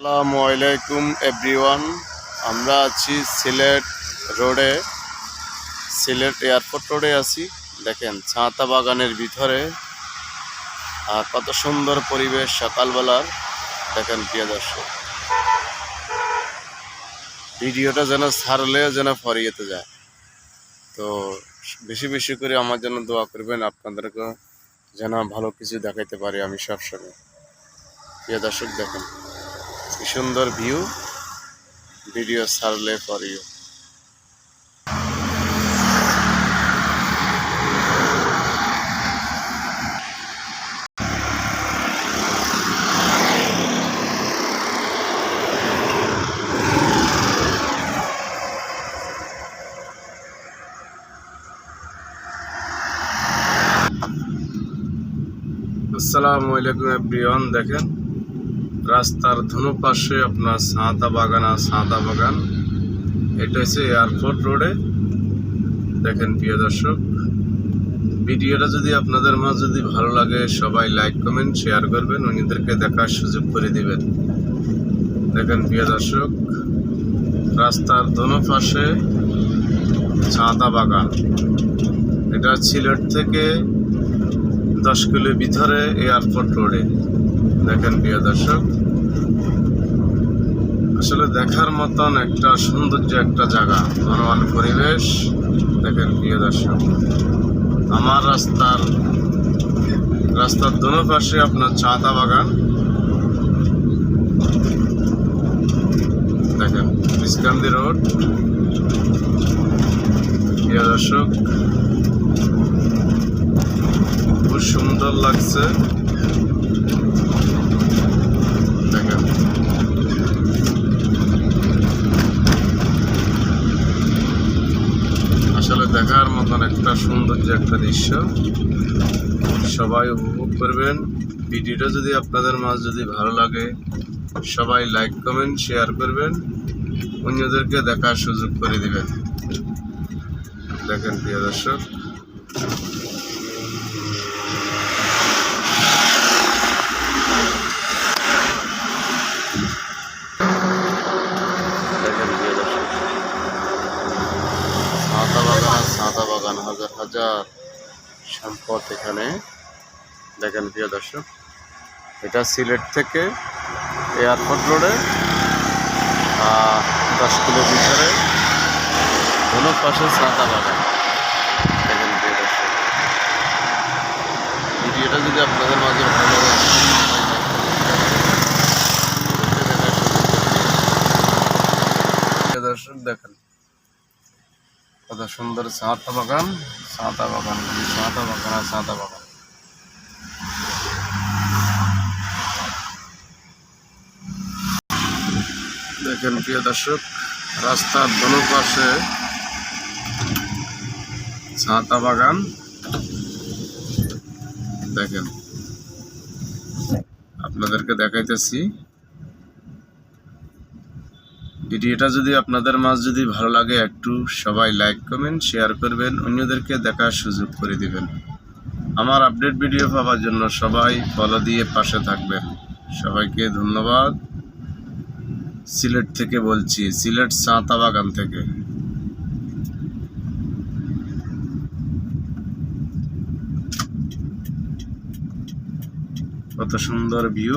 আসসালামু আলাইকুম এভরিওয়ান আমরা আছি সিলেট রোডে, সিলেট এয়ারপোর্ট রোডে আছি। দেখেন, ছাতা বাগানের ভিতরে। আর কত সুন্দর পরিবেশ সকালবেলার। দেখেন, প্রিয় দর্শক। ভিডিওটা যেন ছাড়লেও যেন ফরিয়েতে যায়। তো বেশি বেশি করে আমার জন্য দোয়া করবেন আপনাদেরকে যেন ভালো কিছু দেখাইতে পারি আমি সবসময়। প্রিয় দর্শক, দেখেন। কি সুন্দর ভিউ ভিডিও ছাড়লে ফর ইউ আসসালামু আলাইকুম এভরিওয়ান দেখেন রাস্তার ধনু পাশে আপনার সাঁতা বাগান আর সাঁতা বাগান। এটা হচ্ছে এয়ারপোর্ট রোডে। দেখেন প্রিয় দর্শক, ভিডিওটা যদি আপনাদের মা যদি ভালো লাগে, সবাই লাইক কমেন্ট শেয়ার করবেন। উনিদেরকে দেখার সুযোগ করে দিবেন। দেখেন প্রিয় দর্শক, রাস্তার দোনো পাশে ছাতা বাগান। এটা সিলেট থেকে দশ কিলো ভিতরে এয়ারপোর্ট রোডে। দেখেন প্রিয় দর্শক, আসলে দেখার মতন একটা সৌন্দর্য একটা জায়গা মনোমান পরিবেশ। দেখেন প্রিয় দর্শক, আমার রাস্তার রাস্তার দোনো পাশে আপনার চাঁদা বাগান। দেখেন ইস্কান্দি রোড। প্রিয় দর্শক, খুব সুন্দর লাগছে দেখেন আসলে দেখার মতন একটা সৌন্দর্য একটা দৃশ্য। সবাই উপভোগ করবেন। ভিডিওটা যদি আপনাদের মাছ যদি ভালো লাগে, সবাই লাইক কমেন্ট শেয়ার করবেন। অন্যদেরকে দেখার সুযোগ করে দিবেন। দেখেন প্রিয় দর্শক। বাগান হাজার হাজার সম্পদ এখানে। দেখেন প্রিয় দর্শক, এটা সিলেট থেকে এয়ারপোর্ট রোডে দশ কিলো ভিতরে ধনু পাশে সাঁতা বাগান। দেখেন প্রিয় দর্শক, ভিডিওটা যদি আপনাদের মাঝে ভালো দর্শক, দেখেন। কত সুন্দর সাঁতা বাগান সাঁতা বাগান সাঁতা বাগান আর সাঁতা বাগান। দেখেন প্রিয় দর্শক, রাস্তার দোনো পাশে ছাতা বাগান। দেখেন, আপনাদেরকে দেখাইতেছি। ভিডিওটা যদি আপনাদের মাঝ যদি ভালো লাগে, একটু সবাই লাইক কমেন্ট শেয়ার করবেন, অন্যদেরকে দেখার সুযোগ করে দিবেন। আমার আপডেট ভিডিও পাওয়ার জন্য সবাই ফলো দিয়ে পাশে থাকবেন। সবাইকে ধন্যবাদ। সিলেট থেকে বলছি, সিলেট সাঁতা বাগান থেকে। কত সুন্দর ভিউ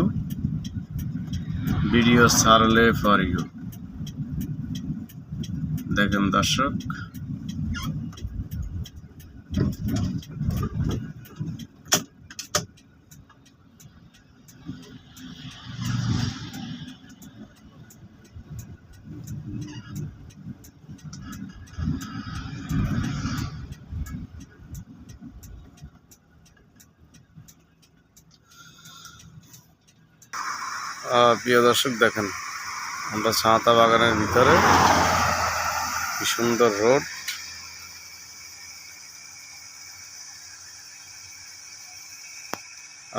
ভিডিও সারলে ফর ইউ দেখেন দর্শক। প্রিয় দর্শক দেখেন আমরা ছাতা বাগানের ভিতরে কি সুন্দর রোড।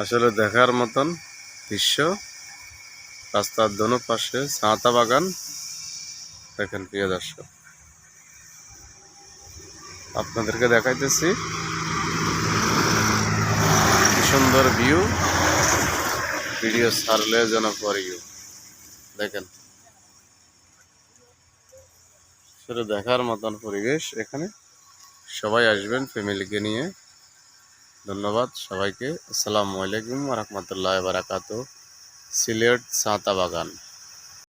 আসলে দেখার মতন দৃশ্য। রাস্তার দোনো পাশে ছাতা বাগান। দেখেন প্রিয় দর্শক। আপনাদেরকে দেখাইতেছি কি সুন্দর ভিউ ভিডিও ছাড়লে যেন ইউ দেখেন। শুধু দেখার মতন পরিবেশ এখানে। সবাই আসবেন ফ্যামিলিকে নিয়ে। ধন্যবাদ সবাইকে। আসসালামু আলাইকুম রহমতুল্লাহ বারাকাত সিলেট সাঁতা বাগান